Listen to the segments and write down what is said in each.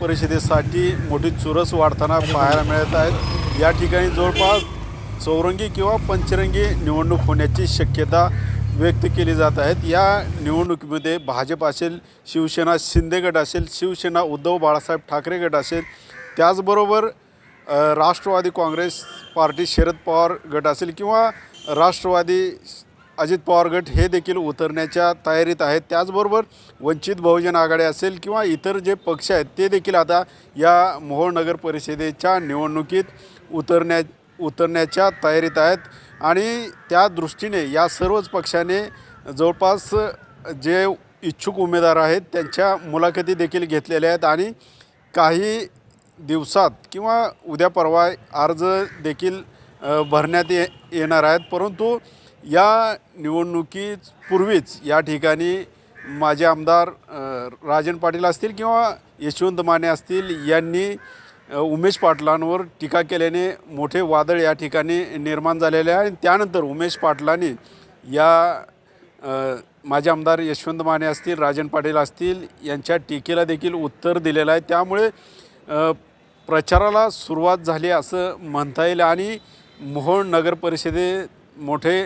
परिषदेसाठी मोठी चुरस वाढताना पाहायला मिळत आहेत. या ठिकाणी जवळपास चौरंगी किंवा पंचरंगी निवडणूक होण्याची शक्यता व्यक्त केली जात आहेत. या निवडणुकीमध्ये भाजप असेल शिवसेना शिंदे गट असेल शिवसेना उद्धव बाळासाहेब ठाकरे गट असेल त्याचबरोबर राष्ट्रवादी काँग्रेस पार्टी शरद पवार गट असेल किंवा राष्ट्रवादी अजित पवार गट हे देखील उतरण्याच्या तयारीत आहेत. त्याचबरोबर वंचित बहुजन आघाडी असेल किंवा इतर जे पक्ष आहेत ते देखील आता या मोहोळ नगर परिषदेच्या निवडणुकीत उतरण्या उतरण्याच्या तयारीत आहेत. आणि त्या दृष्टीने या सर्वच पक्षाने जवळपास जे इच्छुक उमेदवार आहेत त्यांच्या मुलाखती देखील घेतलेल्या आहेत. आणि काही दिवसात किंवा उद्या परवा अर्ज देखील भरण्यात ये येणार आहेत. परंतु या निवडणुकीपूर्वीच या ठिकाणी माझे आमदार राजन पाटील असतील किंवा यशवंत माने असतील यांनी उमेश पाटलांवर टीका केल्याने मोठे वादळ या ठिकाणी निर्माण झालेले आहे. आणि त्यानंतर उमेश पाटलांनी या माझे आमदार यशवंत माने असतील राजन पाटील असतील यांच्या टीकेला देखील उत्तर दिलेलं आहे. त्यामुळे प्रचाराला सुरुवात झाली असं म्हणता येईल. आणि मोहोळ नगर परिषदेत मोठे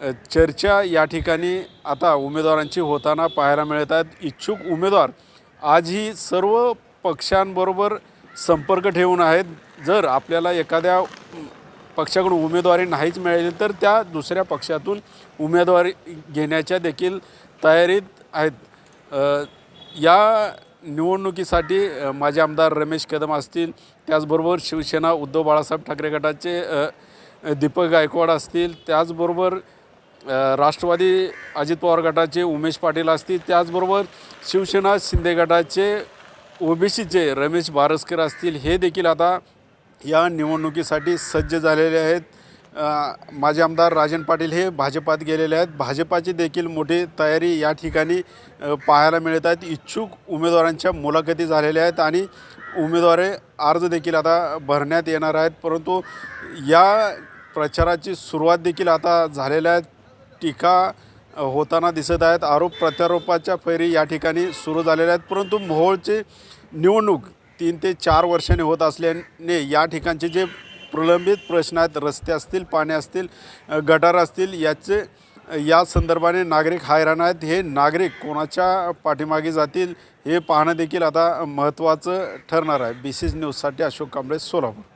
चर्चा या ठिकाणी आता उमेदवारांची होताना पाहायला मिळत आहेत. इच्छुक उमेदवार आजही सर्व पक्षांबरोबर संपर्क ठेवून आहेत. जर आपल्याला एखाद्या पक्षाकडून उमेदवारी नाहीच मिळाली तर त्या दुसऱ्या पक्षातून उमेदवारी घेण्याच्या देखील तयारीत आहेत. या निवडणुकीसाठी माझे आमदार रमेश कदम असतील त्याचबरोबर शिवसेना उद्धव बाळासाहेब ठाकरे गटाचे दीपक गायकवाड असतील त्याचबरोबर राष्ट्रवादी अजित पवार गटाचे उमेश पाटील असतील त्याचबरोबर शिवसेना शिंदे गटाचे ओबीसीचे रमेश बारसकर असतील हे देखील आता या निवडणुकीसाठी सज्ज झालेले आहेत. माझे माजी आमदार राजन पाटील हे भाजपात गेलेले आहेत. भाजपाची देखील मोठी तयारी या ठिकाणी पाहायला मिळत आहेत. इच्छुक उमेदवारांच्या मुलाखती झालेल्या आहेत आणि उमेदवारे अर्ज देखील आता भरण्यात येणार आहेत. परंतु या प्रचाराची सुरुवात देखील आता झालेल्या आहेत. टीका होताना दिसत आहेत. आरोप प्रत्यारोपाच्या फैरी या ठिकाणी सुरू झालेल्या आहेत. परंतु मोहोळची निवडणूक तीन ते चार वर्षाने होत असल्याने या ठिकाणचे जे प्रलंबित प्रश्न आहेत रस्ते असतील पाणी असतील गटार असतील याचे या संदर्भाने नागरिक हैराण आहेत. हे नागरिक कोणाच्या पाठीमागे जातील हे पाहणं देखील आता महत्त्वाचं ठरणार आहे. बी सी न्यूजसाठी अशोक कांबळे सोलापूर.